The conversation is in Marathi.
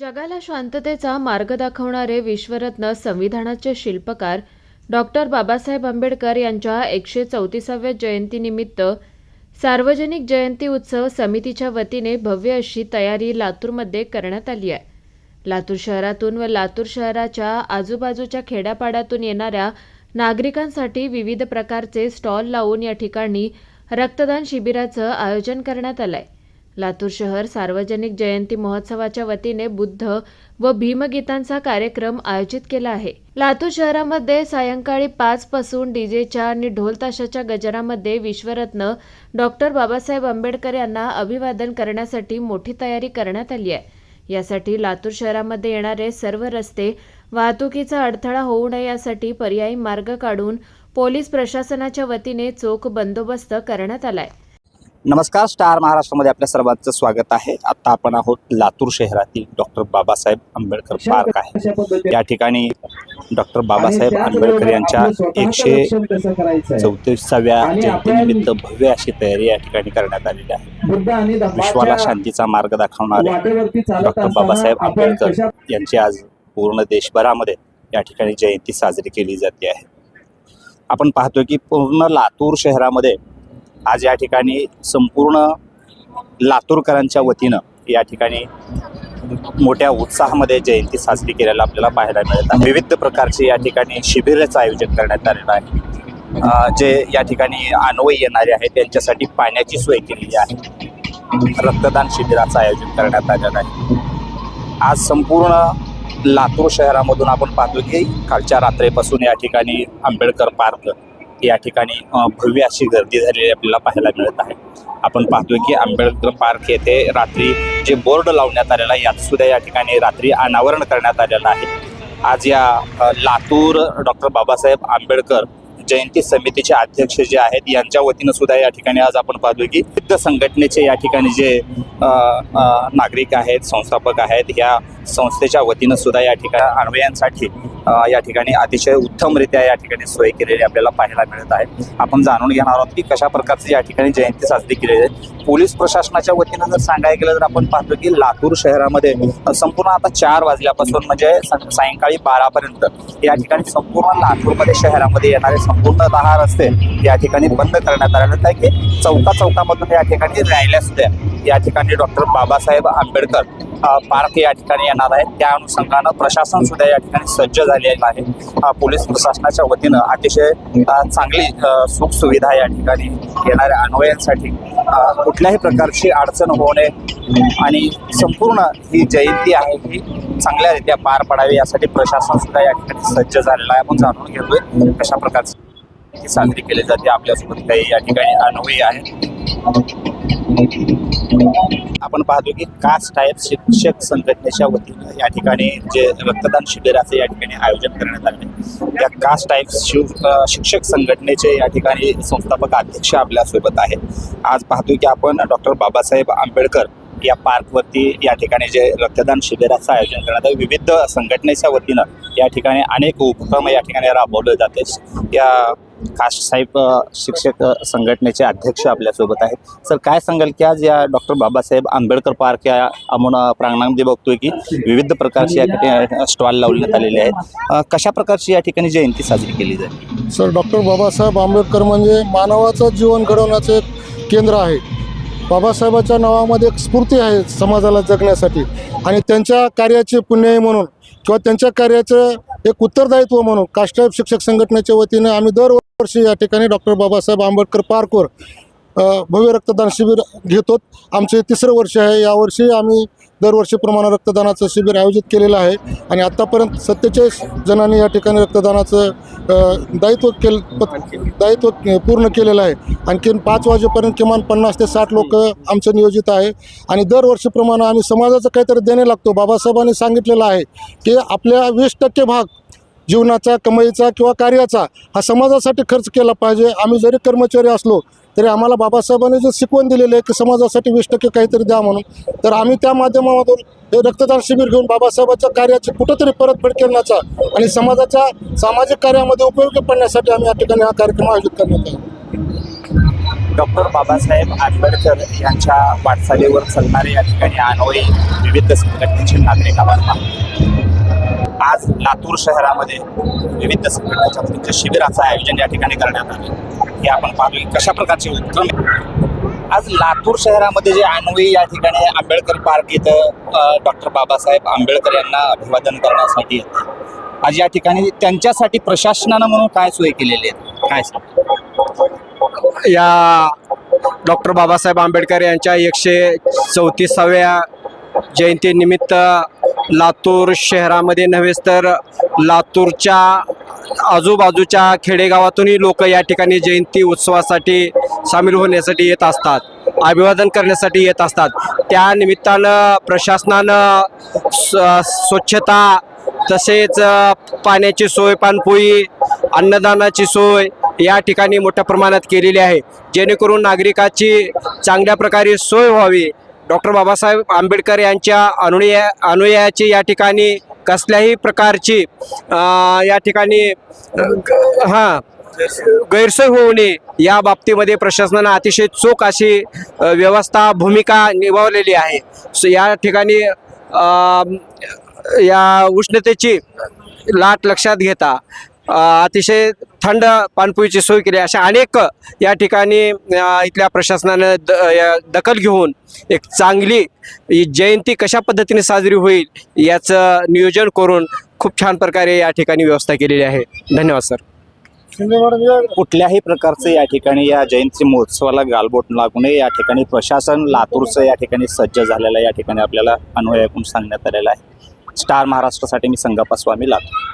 जगाला शांततेचा मार्ग दाखवणारे विश्वरत्न संविधानाचे शिल्पकार डॉक्टर बाबासाहेब आंबेडकर यांच्या एकशे चौतीसाव्या जयंतीनिमित्त सार्वजनिक जयंती उत्सव समितीच्या वतीने भव्य अशी तयारी लातूरमध्ये करण्यात आली आहे. लातूर शहरातून व लातूर शहराच्या आजूबाजूच्या खेड्यापाड्यातून येणाऱ्या नागरिकांसाठी विविध प्रकारचे स्टॉल लावून या ठिकाणी रक्तदान शिबिराचं आयोजन करण्यात आलंय. लातूर शहर सार्वजनिक जयंती महोत्सवाच्या वतीने बुद्ध व भीमगीतांचा कार्यक्रम आयोजित केला आहे. लातूर शहरामध्ये सायंकाळी पाच पासून डीजेच्या आणि ढोल ताशाच्या गजरामध्ये विश्वरत्न डॉक्टर बाबासाहेब आंबेडकर यांना अभिवादन करण्यासाठी मोठी तयारी करण्यात आली आहे. यासाठी लातूर शहरामध्ये येणारे सर्व रस्ते वाहतुकीचा अडथळा होऊ नये यासाठी पर्यायी मार्ग काढून पोलीस प्रशासनाच्या वतीने चोख बंदोबस्त करण्यात आलाय. नमस्कार स्टार महाराष्ट्रामध्ये आपल्या सर्वांचं स्वागत आहे. आता आपण आहोत लातूर शहरातील डॉक्टर बाबासाहेब आंबेडकर पार्क आहे. या ठिकाणी डॉक्टर बाबासाहेब आंबेडकर यांच्या एकशे चौतीसाव्या जयंतीनिमित्त भव्य अशी तयारी या ठिकाणी करण्यात आलेली आहे. विश्वाला शांतीचा मार्ग दाखवणारे डॉक्टर बाबासाहेब आंबेडकर यांची आज पूर्ण देशभरामध्ये या ठिकाणी जयंती साजरी केली जाते आहे. आपण पाहतोय की पूर्ण लातूर शहरामध्ये आज या ठिकाणी संपूर्ण लातूरकरांच्या वतीनं या ठिकाणी मोठ्या उत्साहामध्ये जयंती साजरी केलेला आपल्याला पाहायला मिळत आहे. विविध प्रकारचे या ठिकाणी शिबिराचं आयोजन करण्यात आलेलं आहे. जे या ठिकाणी अन्वय येणारे आहेत त्यांच्यासाठी पाण्याची सोय केलेली आहे. रक्तदान शिबिराचं आयोजन करण्यात आलेलं आहे. आज संपूर्ण लातूर शहरामधून आपण पाहतो की कालच्या रात्रीपासून या ठिकाणी आंबेडकर पार्क या ठिकाणी भव्य अशी गर्दी झालेली आपल्याला पाहायला मिळत आहे. आपण पाहतोय की आंबेडकर पार्क येथे रात्री जे बोर्ड लावण्यात आलेला आहे यात सुद्धा या ठिकाणी रात्री अनावरण करण्यात आलेलं आहे. आज या लातूर डॉक्टर बाबासाहेब आंबेडकर जयंती समितीचे अध्यक्ष जे आहेत यांच्या वतीनं सुद्धा या ठिकाणी आज आपण पाहतोय की विविध संघटनेचे या ठिकाणी जे नागरिक आहेत संस्थापक आहेत या संस्थेच्या वतीनं सुद्धा या ठिकाणी अन्वयांसाठी या ठिकाणी अतिशय उत्तमरित्या या ठिकाणी सोय केलेली आपल्याला पाहायला मिळत आहे. आपण जाणून घेणार आहोत की कशा प्रकारची या ठिकाणी जयंती साजरी केलेली आहे पोलीस प्रशासनाच्या वतीनं जर सांगायला गेलं तर आपण पाहतो की लातूर शहरामध्ये संपूर्ण आता चार वाजल्यापासून म्हणजे सायंकाळी बारापर्यंत या ठिकाणी संपूर्ण लातूरमध्ये शहरामध्ये येणारे संपूर्ण दहा रस्ते या ठिकाणी बंद करण्यात आलेलं आहे की चौका चौकामधून या ठिकाणी रॅल्या सुद्धा या ठिकाणी डॉक्टर बाबासाहेब आंबेडकर पार्क या ठिकाणी येणार आहे त्या अनुषंगानं प्रशासन सुद्धा या ठिकाणी सज्ज झालेलं आहे. पोलीस प्रशासनाच्या वतीनं अतिशय चांगली सुखसुविधा या ठिकाणी येणाऱ्या अन्वयांसाठी कुठल्याही प्रकारची अडचण होऊ नये. आणि संपूर्ण ही जयंती आहे ही चांगल्यारीत्या पार पडावी यासाठी प्रशासन सुद्धा या ठिकाणी सज्ज झालेलं आहे. आपण जाणून घेतोय कशा प्रकारचं साजरी केली जाते. आपल्यासोबत काही या ठिकाणी अनुभवी आहे. आपण पाहतो की कास्ट टाईप शिक्षक संघटनेच्या वतीनं या ठिकाणी जे रक्तदान शिबिराचे या ठिकाणी आयोजन करण्यात आले. या कास्ट टाईप शिव शिक्षक संघटनेचे या ठिकाणी संस्थापक अध्यक्ष आपल्यासोबत आहेत. आज पाहतो की आपण डॉक्टर बाबासाहेब आंबेडकर या पार्कवरती या ठिकाणी जे रक्तदान शिबिराचं आयोजन करण्यात आहे विविध संघटनेच्या वतीनं या ठिकाणी अनेक उपक्रम या ठिकाणी राबवले जाते या कास्ट साहेब शिक्षक संघटनेचे अध्यक्ष आपल्यासोबत आहेत. सर काय सांगाल की आज या डॉक्टर बाबासाहेब आंबेडकर पार्क या आपण प्रांगणामध्ये बघतोय की विविध प्रकारचे या ठिकाणी स्टॉल लावण्यात आलेले आहेत. कशा प्रकारची या ठिकाणी जयंती साजरी केली जाते सर डॉक्टर बाबासाहेब आंबेडकर म्हणजे मानवाचं जीवन घडवण्याचं एक केंद्र आहे. बाबासाहेबाच्या नावामध्ये एक स्फूर्ती आहे समाजाला जगण्यासाठी. आणि त्यांच्या कार्याचे पुण्याई म्हणून किंवा त्यांच्या कार्याचं एक उत्तरदायित्व म्हणून काष्टाईप शिक्षक संघटनेच्या वतीने आम्ही वर्षी या ठिकाणी डॉक्टर बाबासाहेब आंबेडकर पार्कवर भव्य रक्तदान शिबिर घेतो. आमचे तिसरं वर्ष आहे. यावर्षी आम्ही दरवर्षीप्रमाणे रक्तदानाचं शिबिर आयोजित केलेलं आहे. आणि आत्तापर्यंत सत्तेचाळीस जणांनी या ठिकाणी रक्तदानाचं दायित्व केल प- दायित्व पूर्ण केलेलं आहे. आणखीन पाच वाजेपर्यंत किमान पन्नास ते साठ लोक आमचं नियोजित आहे. आणि दरवर्षीप्रमाणे आम्ही समाजाचं काहीतरी देणे लागतो. बाबासाहेबांनी सांगितलेलं आहे की आपल्या वीस टक्के भाग जीवनाचा कमाईचा किंवा कार्याचा हा समाजासाठी खर्च केला पाहिजे. आम्ही जरी कर्मचारी असलो तरी आम्हाला बाबासाहेबांनी जे शिकवण दिलेलं आहे की समाजासाठी वीस टक्के काहीतरी द्या म्हणून तर आम्ही त्या माध्यमामधून हे रक्तदान शिबिर घेऊन बाबासाहेबांच्या कार्याची कुठंतरी परतफेड करण्याचा आणि समाजाच्या सामाजिक कार्यामध्ये उपयोगी पडण्यासाठी आम्ही या ठिकाणी हा कार्यक्रम आयोजित करण्यात आला. डॉक्टर बाबासाहेब आंबेडकर यांच्या वाटचालीवर चालणारे या ठिकाणी अनवयी विविध संघटनेचे नागरिक आभार मानतो. आज लातूर शहरामध्ये विविध संघटनेच्या वतीच्या शिबिराचं आयोजन या ठिकाणी करण्यात आले. हे आपण पाहतोय कशा प्रकारचे उपक्रम आज लातूर शहरामध्ये जे अन्वयी या ठिकाणी आंबेडकर पार्क इथं डॉक्टर बाबासाहेब आंबेडकर यांना अभिवादन करण्यासाठी येतात आज या ठिकाणी त्यांच्यासाठी प्रशासनानं म्हणून काय सोय केलेली आहे? काय सांग या डॉक्टर बाबासाहेब आंबेडकर यांच्या एकशे चौतीसाव्या जयंतीनिमित्त लातूर शहरामध्ये नव्हेच तर लातूरच्या आजूबाजूच्या खेडेगावातूनही लोक या ठिकाणी जयंती उत्सवासाठी सामील होण्यासाठी येत असतात अभिवादन करण्यासाठी येत असतात. त्या निमित्तानं प्रशासनानं स- स्वच्छता तसेच पाण्याची सोय पाणपोई अन्नदानाची सोय या ठिकाणी मोठ्या प्रमाणात केलेली आहे. जेणेकरून नागरिकाची चांगल्या प्रकारे सोय व्हावी डॉक्टर बाबासाहेब आंबेडकर यांच्या अनुया अनुयायाची या ठिकाणी कसल्याही प्रकारची या ठिकाणी ग- हां गैरसोय होऊ नये या बाबतीमध्ये प्रशासनानं अतिशय चोख अशी व्यवस्था भूमिका निभावलेली आहे. सो या ठिकाणी या उष्णतेची लाट लक्षात घेता अतिशय थंड पाणपोईची सोय केली. अशा अनेक या ठिकाणी इथल्या प्रशासनानं द दखल घेऊन एक चांगली जयंती कशा पद्धतीने साजरी होईल याचं नियोजन करून खूप छान प्रकारे या ठिकाणी व्यवस्था केलेली आहे. धन्यवाद सर. कुठल्याही प्रकारचं या ठिकाणी या जयंती महोत्सवाला गालबोट लागू नये. या ठिकाणी प्रशासन लातूरचं या ठिकाणी सज्ज झालेलं या ठिकाणी आपल्याला अन्वय ऐकून सांगण्यात आलेलं आहे. स्टार महाराष्ट्रासाठी मी संगप्पा स्वामी लातूर.